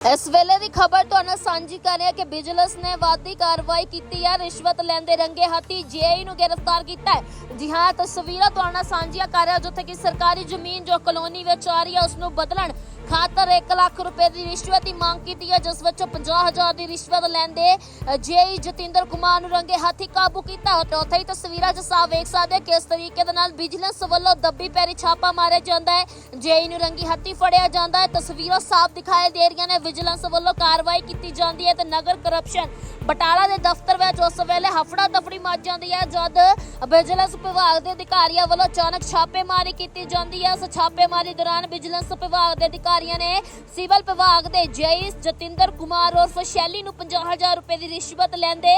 ਇਸ ਵੇਲੇ ਦੀ ਖਬਰ ਤੁਹਾਨੂੰ ਸਾਂਝੀ ਕਰ ਰਿਹਾ ਕਿ ਵਿਜੀਲੈਂਸ ਨੇ ਵਾਧੀ ਕਾਰਵਾਈ ਕੀਤੀ ਹੈ ਰਿਸ਼ਵਤ ਲੈਂਦੇ ਰੰਗੇ ਹੱਥੀ ਜੇਈ ਨੂੰ ਗ੍ਰਿਫਤਾਰ ਕੀਤਾ ਹੈ। ਜੀ ਹਾਂ ਤਸਵੀਰਾਂ ਤੁਹਾਨੂੰ ਸਾਂਝੀਆਂ ਕਰ ਰਿਹਾ, ਜਿੱਥੇ ਕਿ ਸਰਕਾਰੀ ਜ਼ਮੀਨ ਜੋ ਕਲੋਨੀ ਵਿੱਚ ਆ ਰਹੀ ਹੈ ਉਸ ਨੂੰ ਬਦਲਣ ਖਾਤਰ 1 ਲੱਖ ਰੁਪਏ ਦੀ ਰਿਸ਼ਵਤ ਦੀ ਮੰਗ ਕੀਤੀ ਹੈ, ਜਿਸ ਵਿੱਚੋਂ 50000 ਦੀ ਰਿਸ਼ਵਤ ਲੈਂਦੇ ਜੇਈ ਜਤਿੰਦਰ ਕੁਮਾਰ ਨੂੰ ਰੰਗੇ ਹੱਥੀ ਕਾਬੂ ਕੀਤਾ ਤੇ ਉੱਥੇ ਹੀ ਤਸਵੀਰਾਂ 'ਚ ਸਾਫ਼ ਵੇਖ ਸਕਦੇ ਹੋ ਕਿਸ ਤਰੀਕੇ ਦੇ ਨਾਲ ਵਿਜੀਲੈਂਸ ਵੱਲੋਂ ਦੱਬੀ ਪੈਰੀ ਛਾਪਾ ਮਾਰਿਆ ਜਾਂਦਾ ਹੈ। ਜੇਈ ਨੂੰ ਰੰਗੀ ਹੱਥੀ ਫੜਿਆ ਜਾਂਦਾ ਹੈ। ਤਸਵੀਰਾਂ ਸਾਫ਼ ਦਿਖਾਈ ਦੇ ਰਹੀਆਂ ਨੇ। ਵਿਜੀਲੈਂਸ ਵੱਲੋਂ ਕਾਰਵਾਈ ਕੀਤੀ ਜਾਂਦੀ ਹੈ ਤੇ ਨਗਰ ਕਰਪਸ਼ਨ ਬਟਾਲਾ ਦੇ ਦਫ਼ਤਰ ਵਿੱਚ ਉਸ ਵੇਲੇ ਹਫੜਾ ਦਫੜੀ ਮਚ ਜਾਂਦੀ ਹੈ, ਜਦ ਵਿਜੀਲੈਂਸ ਵਿਭਾਗ ਦੇ ਅਧਿਕਾਰੀਆਂ ਵੱਲੋਂ ਅਚਾਨਕ ਛਾਪੇਮਾਰੀ ਕੀਤੀ ਜਾਂਦੀ ਹੈ। ਇਸ ਛਾਪੇਮਾਰੀ ਦੌਰਾਨ ਵਿਜੀਲੈਂਸ ਵਿਭਾਗ ਦੇ ਅਧਿਕਾਰੀਆਂ ਨੇ ਸਿਵਲ ਵਿਭਾਗ ਦੇ ਜੇਈ ਜਤਿੰਦਰ ਕੁਮਾਰ ਉਰਫ ਸ਼ੈਲੀ ਨੂੰ 50000 ਰੁਪਏ ਦੀ ਰਿਸ਼ਵਤ ਲੈਂਦੇ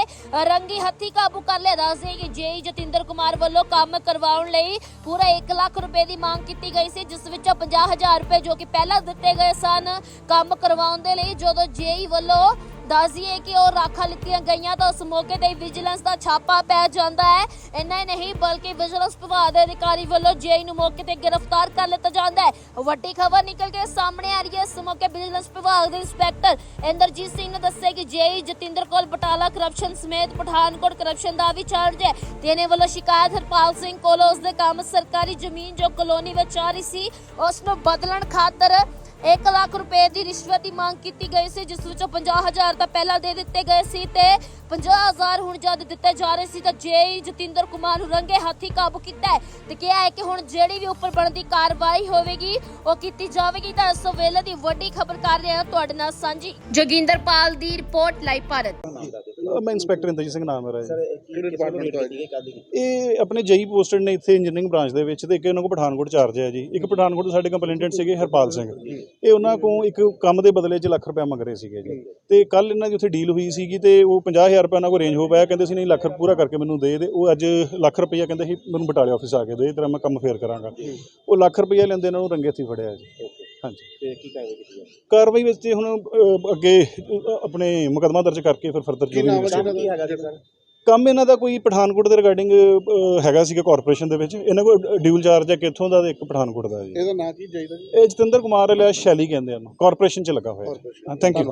ਰੰਗੀ ਹੱਥੀ ਕਾਬੂ ਕਰ ਲਿਆ। ਦੱਸਦੇ ਕਿ ਜੇਈ ਜਤਿੰਦਰ ਕੁਮਾਰ ਵੱਲੋਂ ਕੰਮ ਕਰਵਾਉਣ ਲਈ ਪੂਰਾ 1 ਲੱਖ ਰੁਪਏ ਦੀ ਮੰਗ ਕੀਤੀ ਗਈ ਸੀ, ਜਿਸ ਵਿੱਚੋਂ 50000 ਰੁਪਏ ਜੋ ਕਿ ਪਹਿਲਾਂ ਦਿੱਤੇ ਗਏ ਸਨ ਕੰਮ ਕਰਵਾਉਣ ਦੇ ਲਈ, ਜਦੋਂ ਜੇਈ ਵੱਲੋਂ ਦੱਸਦੀਏ ਕਿ ਉਹ ਰਾਖਾਂ ਲਿੱਤੀਆਂ ਗਈਆਂ ਤਾਂ ਉਸ ਮੌਕੇ ਤੇ ਵਿਜੀਲੈਂਸ ਦਾ ਛਾਪਾ ਪੈ ਜਾਂਦਾ ਹੈ। ਇੰਨਾ ਹੀ ਨਹੀਂ, ਬਲਕਿ ਵਿਜੀਲੈਂਸ ਵਿਭਾਗ ਦੇ ਅਧਿਕਾਰੀ ਵੱਲੋਂ ਜੇਈ ਨੂੰ ਮੌਕੇ ਤੇ ਗ੍ਰਿਫਤਾਰ ਕਰ ਲਿੱਤਾ ਜਾਂਦਾ ਹੈ। ਵੱਡੀ ਖਬਰ ਨਿਕਲ ਕੇ ਸਾਹਮਣੇ ਆ ਰਹੀ ਹੈ। ਇਸ ਮੌਕੇ ਵਿਜੀਲੈਂਸ ਵਿਭਾਗ ਦੇ ਇੰਸਪੈਕਟਰ ਇੰਦਰਜੀਤ ਸਿੰਘ ਨੇ ਦੱਸਿਆ ਕਿ ਜੇਈ, ਜਤਿੰਦਰ ਕੋਲ ਬਟਾਲਾ ਕਰਪਸ਼ਨ ਸਮੇਤ ਪਠਾਨਕੋਟ ਕਰਪਸ਼ਨ ਦਾ ਵੀ ਚਾਰਜ ਹੈ। ਤੇ ਇਹਨੇ ਵੱਲੋਂ ਸ਼ਿਕਾਇਤ ਹਰਪਾਲ ਸਿੰਘ ਕੋਲੋਂ ਉਸ ਦੇ ਕੰਮ ਸਰਕਾਰੀ ਜ਼ਮੀਨ ਜੋ ਕਲੋਨੀ ਵਿੱਚ ਆ ਰਹੀ ਸੀ, ਉਸ ਨੂੰ ਬਦਲਣ ਖਾਤਰ 1 ਲੱਖ ਰੁਪਏ ਦੀ ਰਿਸ਼ਵਤ ਦੀ ਮੰਗ ਕੀਤੀ ਗਈ ਸੀ, ਜਿਸ ਵਿੱਚੋਂ 50000 ਤਾਂ ਪਹਿਲਾਂ ਦੇ ਦਿੱਤੇ ਗਏ ਸੀ ਤੇ 50000 ਹੁਣ ਜਦ ਦਿੱਤੇ ਜਾ ਰਹੇ ਸੀ ਤਾਂ ਜੇਈ, ਜਤਿੰਦਰ ਕੁਮਾਰ ਨੂੰ ਰੰਗੇ ਹੱਥੀ ਕਾਬੂ ਕੀਤਾ ਹੈ ਤੇ ਕਿਹਾ ਹੈ ਕਿ ਹੁਣ ਜਿਹੜੀ ਵੀ ਉੱਪਰ ਬਣਦੀ ਕਾਰਵਾਈ ਹੋਵੇਗੀ, ਉਹ ਕੀਤੀ ਜਾਵੇਗੀ ਤਾਂ ਇਸ ਵੇਲੇ ਦੀ ਵੱਡੀ ਖਬਰ ਕਰ ਰਿਹਾ ਹਾਂ ਤੁਹਾਡੇ ਨਾਲ ਸਾਂਝੀ। ਜੋਗਿੰਦਰਪਾਲ ਦੀ ਰਿਪੋਰਟ ਲਾਈਵ ਭਾਰਤ। ਮੈਂ ਇੰਸਪੈਕਟਰ ਇੰਦਰਜੀਤ ਸਿੰਘ ਨਾਮ ਮੇਰਾ ਸਰ ਜੀ ਕਿਹੜੇ ਡਿਪਾਰਟਮੈਂਟ ਤੋਂ ਇਹ ਆਪਣੇ ਜਈ ਪੋਸਟਡ ਨੇ ਇੱਥੇ ਇੰਜੀਨੀਅਰਿੰਗ ਬ੍ਰਾਂਚ ਦੇ ਵਿੱਚ ਤੇ ਇੱਕ ਉਹਨਾਂ ਕੋ ਪਠਾਨਕੋਟ ਚਾਰਜ ਹੈ ਜੀ। ਇੱਕ ਪਠਾਨਕੋਟ ਤੋਂ ਸਾਡੇ ਕੰਪਲੇਂਟੈਂਟ ਸੀਗੇ ਹਰਪਾਲ ਸਿੰਘ। ਇਹ ਉਹਨਾਂ ਕੋ ਇੱਕ ਕੰਮ ਦੇ ਬਦਲੇ 'ਚ ਲੱਖ ਰੁਪਏ ਮੰਗ ਰਹੇ ਸੀਗੇ ਜੀ। ਤੇ ਕੱਲ ਇਹਨਾਂ ਦੀ ਉੱਥੇ ਡੀਲ ਹੋਈ ਸੀਗੀ ਤੇ ਉਹ 50000 ਰੁਪਏ ਉਹਨਾਂ ਕੋ ਰੇਂਜ ਹੋ ਪਾਇਆ ਕਹਿੰਦੇ ਸੀ ਨਹੀਂ ਲੱਖ ਪੂਰਾ ਕਰਕੇ ਮੈਨੂੰ ਦੇ ਦੇ। ਉਹ ਅੱਜ ਲੱਖ ਰੁਪਈਆ ਕਹਿੰਦੇ ਸੀ ਮੈਨੂੰ ਬਟਾਲੇ ਆਫਿਸ ਆ ਕੇ ਦੇ। ਤੇਰਾ ਮੈਂ ਕੰਮ ਫੇਰ ਕਰਾਂਗਾ। ਉਹ ਲੱਖ ਰੁਪਈਆ ਲੈਂਦੇ ਇਹਨਾਂ ਨੂੰ ਰੰਗੇ ਹੱਥੀਂ ਫੜਿਆ ਜੀ। ਹਾਂਜੀ। ਤੇ ਕੀ ਕਾਰਵਾਈ ਕੀਤੀ ਹੈ ਕਾਰਵਾਈ ਵਿੱਚ ਹੁਣ ਅੱਗੇ ਆਪਣੇ ਮੁਕਦਮਾ ਦਰਜ ਕਰਕੇ ਫਿਰ ਫਰਦਰ ਜੋ ਵੀ investigate ਕੀ ਹੈਗਾ ਜੀ ਸਰ ਕੰਮ ਇਹਨਾਂ ਦਾ ਕੋਈ ਪਠਾਨਕੋਟ ਦੇ ਰਿਗਾਰਡਿੰਗ ਹੈਗਾ ਸੀਗਾ ਕਾਰਪੋਰੇਸ਼ਨ ਦੇ ਵਿੱਚ। ਇਹਨਾਂ ਕੋਲ ਡਿਊਲ ਚਾਰਜ ਹੈ ਕਿੱਥੋਂ ਦਾ ਤੇ ਇੱਕ ਪਠਾਨਕੋਟ ਦਾ ਜੀ। ਇਹਦਾ ਨਾਂ ਕੀ ਚਾਹੀਦਾ ਜੀ? ਇਹ ਜਤਿੰਦਰ ਕੁਮਾਰ ਲਿਆ ਸ਼ੈਲੀ ਕਹਿੰਦੇ ਹਨ ਕਾਰਪੋਰੇਸ਼ਨ ਚ ਲੱਗਾ ਹੋਇਆ ਹੈ। Thank you